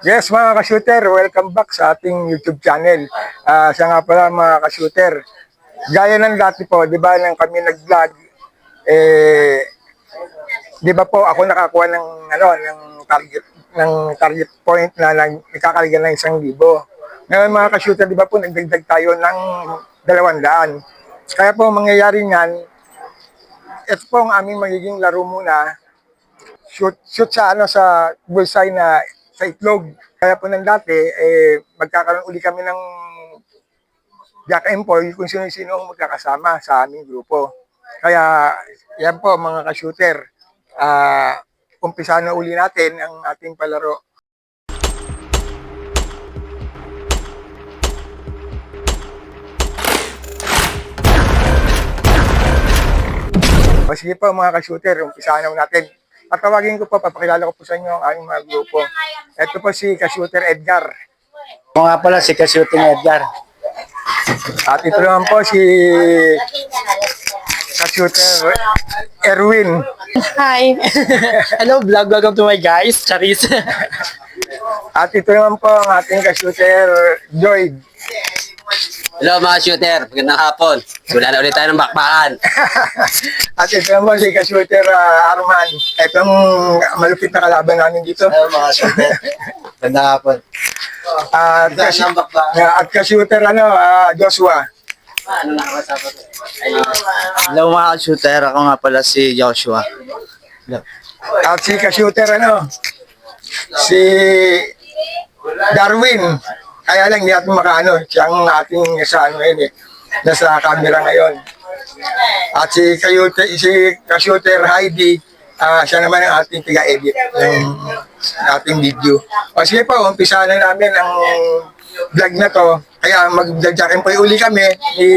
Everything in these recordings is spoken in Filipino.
Yes mga ka-shooter, welcome back sa ating YouTube channel. Ah, siya nga pala mga ka-shooter. Gaya ng dati po, di ba nang kami nag-vlog, eh, di ba po ako nakakuha ng, ano, ng target ng target point na nag, nakakaliga ng isang libo. Ngayon mga ka-shooter, di ba po nagdagdag tayo ng dalawang daan. Kaya po ang mangyayari niyan, ito po ang aming magiging laro muna shoot, shoot sa ano sa bullseye na sa itlog. Kaya po nang dati, eh, magkakaroon uli kami ng Jack and Paul kung sino-sino magkakasama sa aming grupo. Kaya, yan po mga ka-shooter. Ah, umpisa na uli natin ang ating palaro. O sige po mga ka-shooter, umpisa na natin. Patawagin ko po, papakilala ko po sa inyo ang aming mga grupo. Ito po si ka-shooter Edgar. Ako nga pala si Kashooting Edgar. At ito naman po si ka-shooter Erwin. Hi! Hello vlog, welcome to my guys, Charis. At ito naman po ang ating ka-shooter Joy. Hello mga shooter, magandang hapon. Wala na ulit tayo ng bakbakan. At ito naman si ka-shooter ah, Arman. Itong malupit na kalaban namin dito. Hello mga shooter. Ganda hapon. At, Saan ka- ang bakbakan? at ka-shooter ano, ah, Joshua. Ano nakakasama to? Hello mga shooter, ako nga pala si Joshua. At si ka-shooter ano, si Darwin. Kaya lang hindi natin makaano, siya ang ating sa ano yun eh, nasa camera ngayon. At si ka-shooter, si ka-shooter Heidi, ah, siya naman ang ating tiga-edit ng ating video. O sige po, umpisa na namin ang vlog na to. Kaya mag-vlog po uli kami ni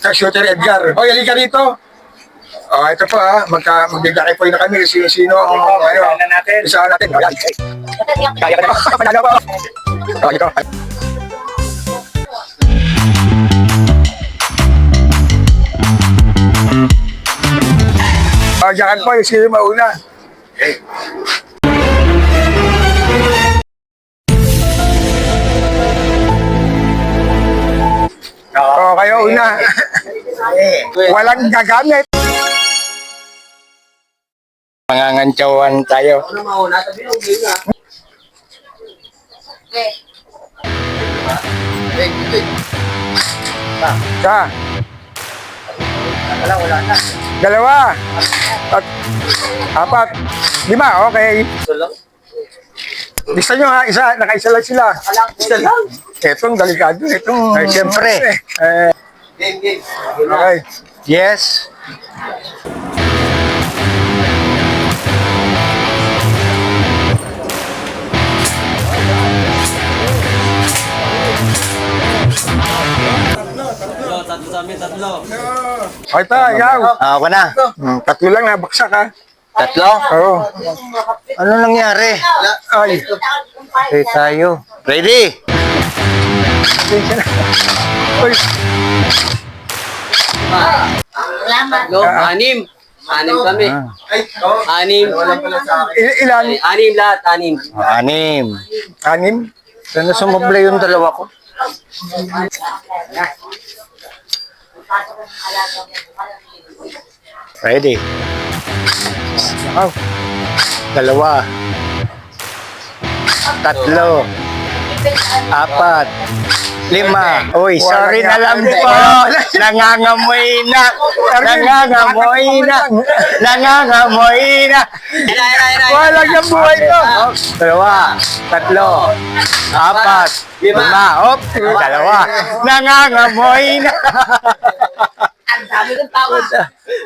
ka-shooter Edgar. Hoy, halika rito. Oh, ito po ah, magka magdagdag po na kami sino sino ang ano natin. Isa natin. Kaya ka na. Panalo po. Oh, ito. Oh, diyan po yung sino mauna. Oh, kayo una. Walang gagamit. Mangangantsawan tayo. Ano mauna? Sabi mo, na. Isa. Wala, wala na. Dalawa. At, apat. Lima, okay. Ito lang. Gusto nyo ha, isa, nakaisa lang sila. Isa lang. Etong delikado, itong... Ay, siyempre. Eh, Game, game. okay. Yes. Tatlo, tatlo sa amin, tatlo. O ito, yaw. Ah, ako na. Hmm, tatlo lang nabaksak ha. Tatlo? Oo. Ano nangyari? Ay, Okay tayo. Ready? Uy, Tatlo, anim. Anim kami. Anim. il- ilan? Anim lahat, anim. Ah, anim. Anim? Sana sumabla yung dalawa ko. Ready? Oh, Dalawa. Tatlo. Apat. Lima. Uy, sorry na lang po. Nangangamoy na. Nangangamoy na. Nangangamoy na. walang yung buhay to. Dalawa. Tatlo. Apat. Lima. Hop. Dalawa. Nangangamoy na.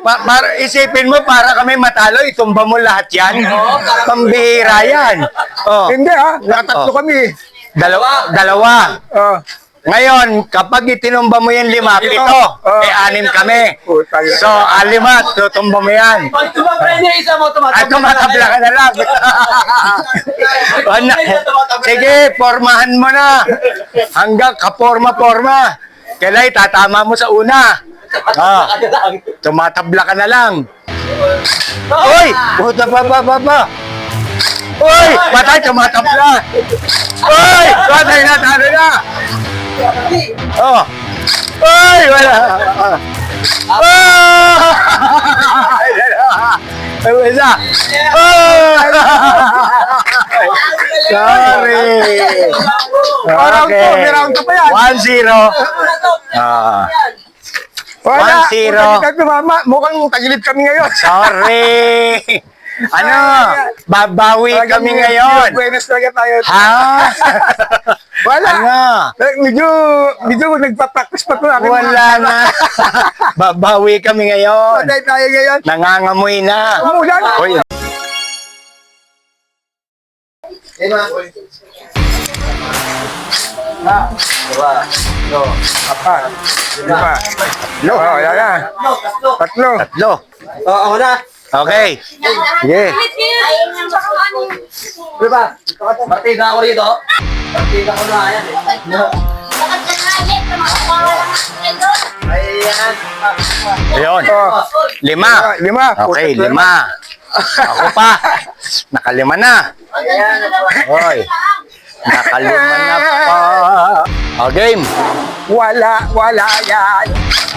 Pa- para isipin mo para kami matalo, itumba mo lahat yan. Pambihira yan. Oh. Hindi ha, nakatatlo Oh. kami. Dalawa, dalawa. Oh, Ngayon, kapag itinumba mo yung lima, Ito. pito, Oh. eh anim kami. So, alima, tutumba mo yan. Pag tumabla niya isa mo, At tumatabla tumatabla ka na lang. Ano? Sige, pormahan mo na. Hanggang kaporma-porma. Kailan tatama mo sa una. Ah, tumatabla ka na lang. Uy! Puta pa pa pa pa. Uy! Patay, tumatabla! Uy! Patay na, talo na! Oh! Uy! Wala! Oh! Ay, isa! Oh! Sorry! Round may round two pa yan. 1-0. Ah. Wala. 1-0. Kung hindi ka tumama, mukhang tagilid kami ngayon. Sorry! Ano? Babawi Talagang kami ngayon. Buenos talaga tayo. Ha? Wala. Ano? Eh, Medyo, medyo nagpa-practice pa ito akin. Wala na. Babawi kami ngayon. Patay tayo ngayon. Nangangamoy na. Umulan. Uy, Apa? Lima. Lo. Oh, yan na. Tatlo. tatlo. Oh, ako na. Okay. Sige. Di ba? Partida ako rito. Partida ko na yan eh. Ayan. Ayun. Lima. Lima. Okay, lima. Ako pa. Nakalima na. Hoy. Nakalima na pa. O, game. Wala, wala yan.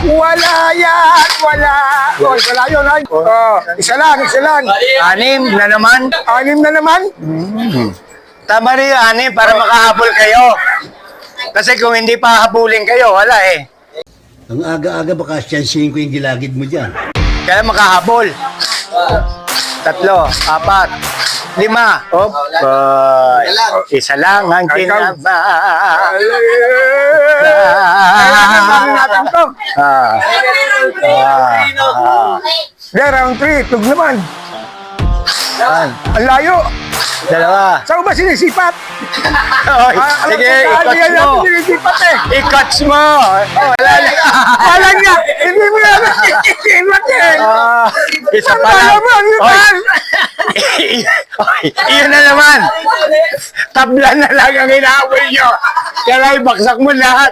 Wala yan, wala. Oh, wala yun, ay. Oh, isa lang, isa lang. Anim na naman. Anim na naman. Tama rin yung anim para makahabol kayo. Kasi kung hindi pa habulin kayo, wala eh. Ang aga-aga baka siyansihin ko yung gilagid mo dyan. Kaya makahabol. Tatlo, apat, lima. Op. Boy. Isa lang ang kinaba. Kailangan natin to. Ah. Ah. Ah. Round 3, tug naman. Yan. Ang layo. Dalawa. Saan ba sinisipat? Oy, Ah, alam sige, ko, kaya mo. natin sinisipat eh. Mo. Oh, wala na. Wala nga, hindi mo. Ah, isa pa lang. Oy, iyon na naman. Tabla na lang ang inaaway nyo. Kaya ibaksak mo lahat.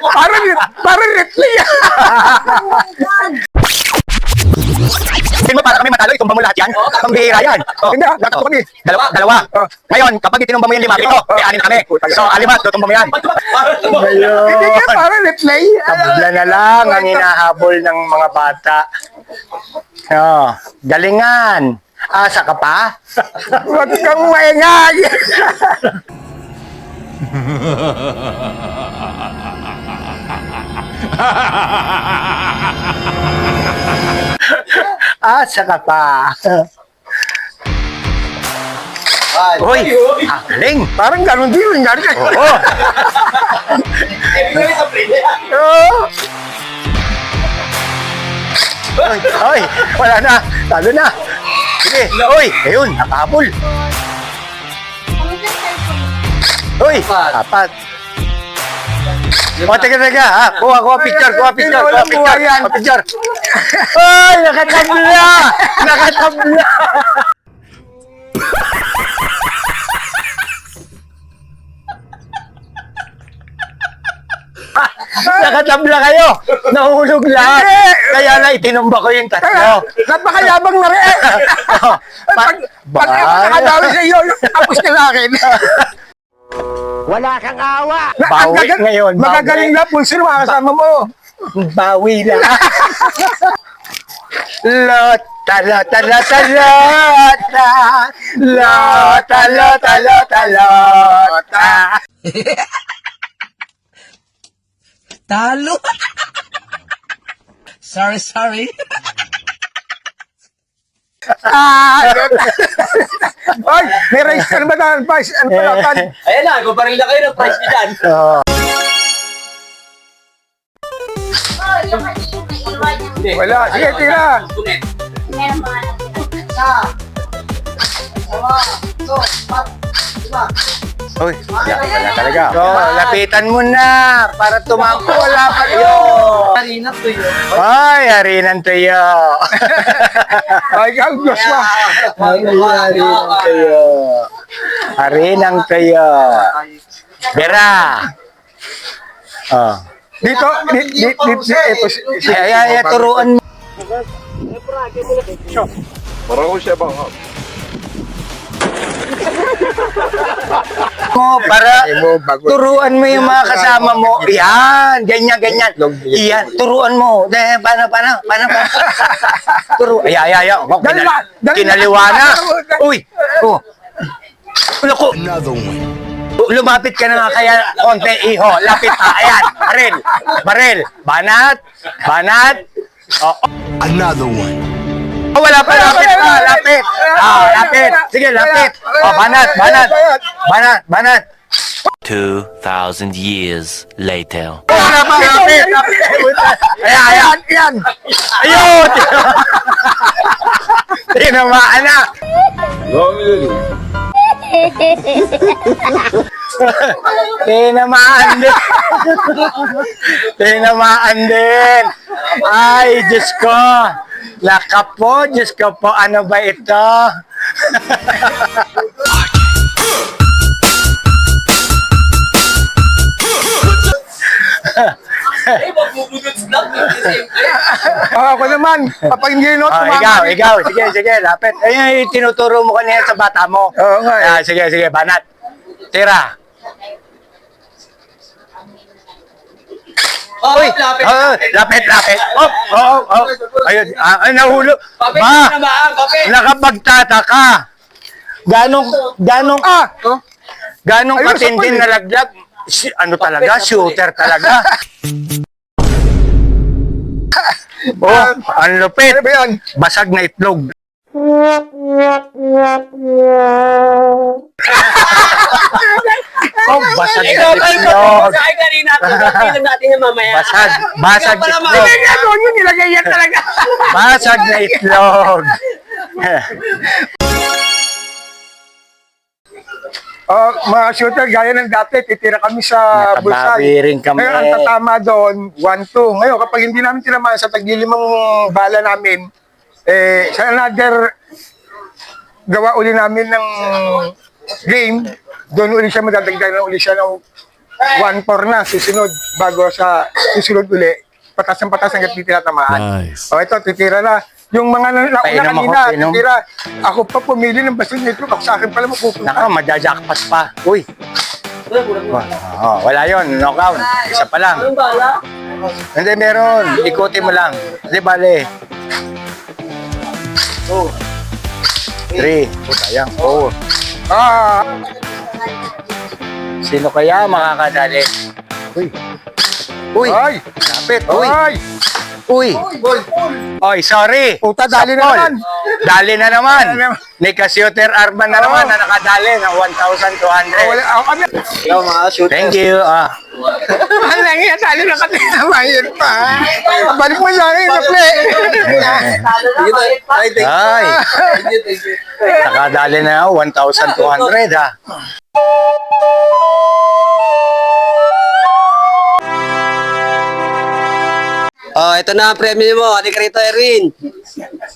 Parang, parang Ritli. Tingin mo para kami matalo, itumbang mo lahat yan. Pambihira yan. Oh, Hindi, nakita ko kami. Dalawa, dalawa. Ngayon, kapag itinumbang mo yung lima, ito, may anin na kami. So, alimat, tutumbang mo yan. Hindi ka parang Ritli. tabla na lang ang hinahabol ng mga bata. Oh, galingan. Asa ka pa? Huwag kang maingay. Asa ka pa? Hoy, galing. Parang ganun din nangyari kayo. Oo. Oo. Oy, oy, wala na. Talo na. Sige, oy, ayun, nakahabol. Oy, apat. O, teka, teka, ha? Kuha, kuha picture, kuha picture, kuha picture, kuha picture. Oy, nakatabla! Nakatabla! Nakatabla kayo! Nahulog lahat! Kaya na itinumba ko yung tatlo. napakayabang na rin. Oh, Pag, pag ako nakadawi sa iyo, tapos na sa akin. Wala kang awa! Na- Bawi gagal- ngayon, bawi. Magagaling na pulsir mga kasama mo. Bawi na. Lota, lota, lota, lota. Lota, lota, lota, lota. Talo. sorry, sorry. Ah, Oy, may race ka ba na? Vice, ano pala, kan? Ayan na, kumparin na kayo ng price niyo dyan. Oh, Hindi. Wala, sige, tira. Susunod. Uy, wala, wala talaga. So, lapitan mo na para tumampo. Wala pa yun. Kanina to yun. Ay, harinan tuyo. Ay, ikaw, Joshua. Ay, harinan tuyo. Harinang tuyo. Bera. Oh. Dito, di, di, di, di, ito, si- si- Ay, ay, ay, turuan mo. mo para Ay mo, bago. turuan mo yung mga kasama mo. Yan, ganyan, ganyan. Yan, turuan mo. Eh, paano, paano, paano, paano? Turo. Ay, ay, ay, ay. Oh, kinal- ba? Dali ba? kinaliwa na. Uy, oh. Naku, Another one. lumapit ka na nga kaya konti, iho. Lapit pa. Ayan, baril. Baril. Banat. Banat. Oh, Another one. oh, wala pa, lapit pa, lapit. Lapit. Sige, lapit. Oh, banat, banat. Banat, banat. 2,000 years later. Oh, wala pa, lapit. Ayan, ayan. Yan! Ayun! Tinamaan na! Tinamaan din! Tinamaan din! Ay, Diyos ko! Laka po, Diyos ko po, ano ba ito? Ah, ako naman, kapag hindi no, Oh, ikaw, ikaw, sige, sige, lapit. Ayun, yung tinuturo mo kanina sa bata mo. Oo nga eh. Ah, sige, sige, banat. Tira. Oh, Uy, lapit. oh, lapit, lapit. Oh, oh, oh. Ayun, ah, ay, nahulog. Papel Ba, na ba? Papel. nakapagtataka. Ganong, ganong, Ah! Oh, ganong katindi na laglag. Si, ano talaga, shooter talaga. oh, ang lupit. ano? Basag na itlog. oh, basag na itlog. sa akin natin mamaya. Basag, basag itlog. Hindi nga doon yun, nilagay yan talaga. Basag na itlog. Oh, mga shooter, gaya ng dati, titira kami sa Nakabawi bulsay. rin kami. Ngayon, ang tatama doon, 1-2. Ngayon, kapag hindi namin tinamaan sa taglilimang bala namin, eh, sa another gawa uli namin ng game, doon uli siya madadagdagan uli siya ng 1-4 na susunod bago sa susunod uli. Patas ng patas hanggang di tinatamaan. Nice. O ito, titira na. Yung mga na- nauna Painom ako, kanina, painom. titira. Ako pa pumili ng basong nito. Ako sa akin pala mapupunta. Naka, majajakpas pa. Uy. Oh, wala yon knockout. Isa pa lang. Hindi, meron. Ikutin mo lang. Hindi, bale. Oh. Three. Oh, sayang. Oh. Ah, Sino kaya makakadali? Uy. Uy. ay, Lapit. Uy. ay. Uy. Oy, sorry. Puta, dali na Sapol. naman. Dali na naman. May ka-shooter Arman na naman na nakadali ng 1,200. Wala, ako kami. Ikaw mga shoot. Thank you. Ah. Ang lang yan, dali na kami. Mahir pa. Balik mo lang yun, Naple. Ay. Nakadali na ako, 1,200 ha. Oh, ito na ang premyo mo. Halika rito, Erin.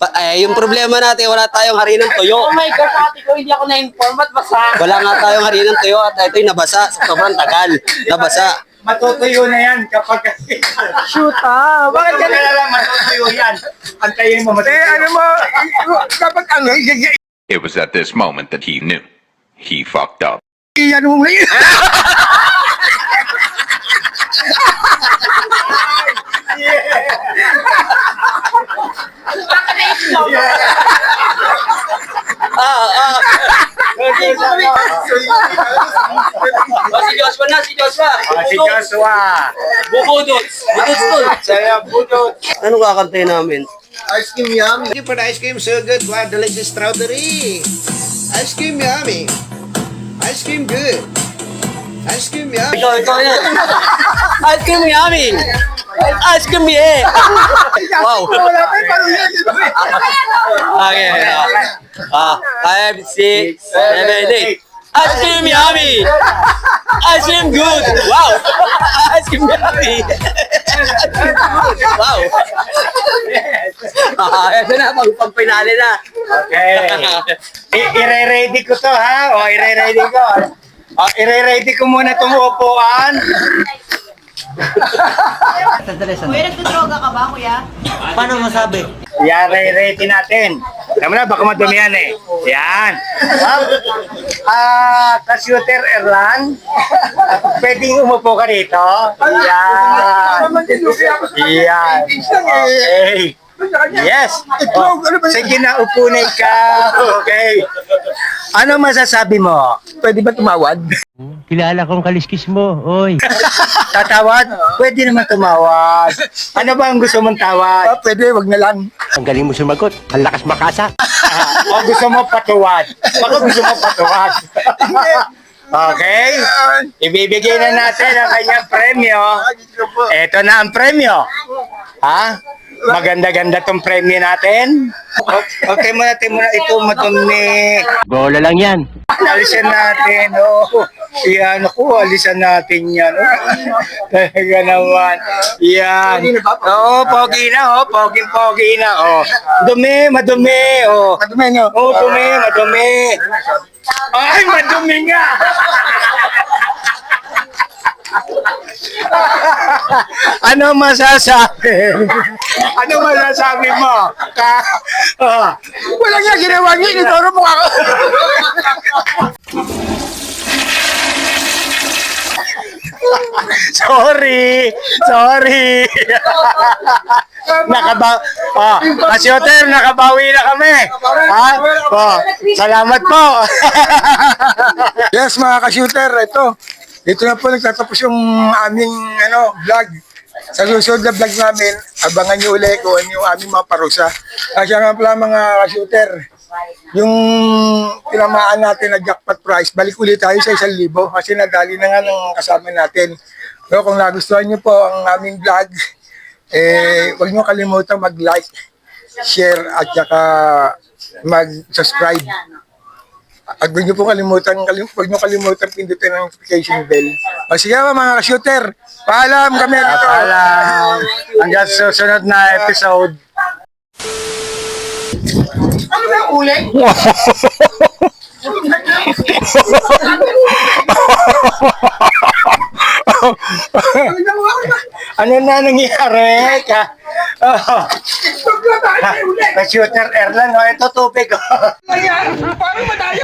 Pa- eh, yung problema natin, wala tayong harinang tuyo. Oh my God, ate ko, hindi ako na-inform at basa. Wala nga tayong harinang tuyo at ito'y nabasa. Sobrang tagal. Nabasa. Matutuyo na yan kapag... Shoot ah. Bakit ka lang matutuyo yan? Antayin mo Eh, ano matutuyo. mo, kapag ano, It was at this moment that he knew. He fucked up. iyan mo ngayon. Ah, ah. Oh, si Joshua na, si Joshua. Ah, si Joshua. Bubudot. Budot tol. Saya budot. Anong kakantay namin? Thank you for the ice cream, so good. Wow, delicious strawberry. Ice cream yummy. Ice cream good. Ice cream yummy. Ikaw, ikaw yan. Ice cream yummy. Ice cream yeah. Wow. Okay. Ah, five, six, seven, eight. Ice cream yummy. Ice cream good. Wow. Ice cream yummy. wow. Ah, ito na, pag pagpinali na. Okay. I- ire-ready ko to ha. O, ire-ready ko. O, ire-ready ko muna itong upuan. Kuya, nagdodroga ka ba, kuya? Yan, re-ready natin. Alam mo na, baka madumi yan eh. Yan. Ma'am, ah, ka-shooter Erlan, pwedeng umupo ka dito. Yan. Yan. Okay. Yes. Oh, sige na, upo na ikaw. Okay. Ano masasabi mo? Pwede ba tumawad? Kilala kong kaliskis mo, oy. Tatawad? Pwede naman tumawad. Ano ba ang gusto mong tawad? Ah, pwede, wag na lang. Ang galing mo sumagot. Ang lakas makasa. o gusto mo patuwad? Baka gusto mo patuwad. okay? Ibibigay na natin ang kanyang premyo. Ito na ang premyo. Ha? Maganda-ganda tong premyo natin. O- Okay mo natin muna ito madumi. Bola lang yan. Alisan natin. Oh. Yan ako, alisan natin yan. Oh. Talaga naman. Yan. Oo, pogi na. Oh. Pogi-pogi na. Oh. Dumi, madumi. Oh. Madumi, no? Oo, dumi, madumi. Ay, madumi nga! ano masasabi? ano masasabi mo? Ka ah. Wala nga ginawa niya, inituro mo ako. Sorry! Sorry! Nakaba ah, Kasioter, nakabawi na kami. Ha? Oh, salamat po. Yes, mga ka-shooter, ito. Ito na po nagtatapos yung aming ano, vlog. Sa susunod na vlog namin, abangan nyo ulit kung ano yung aming mga parusa. Kasi nga pala mga ka-shooter, yung tinamaan natin na jackpot prize, balik ulit tayo sa isang libo kasi nadali na nga ng kasama natin. So kung nagustuhan nyo po ang aming vlog, eh, huwag nyo kalimutan mag-like, share, at saka mag-subscribe. At huwag niyo po kalimutan, kalim, huwag niyo kalimutan pindutin ang notification bell. O sige mga ka-shooter, paalam kami dito. Paalam. Hanggang sa susunod na episode. Ano ba yung uling? Ano na nangyari? Ka, oh, ka-shooter Erlan, oh, ito tubig. oh. Parang madaya.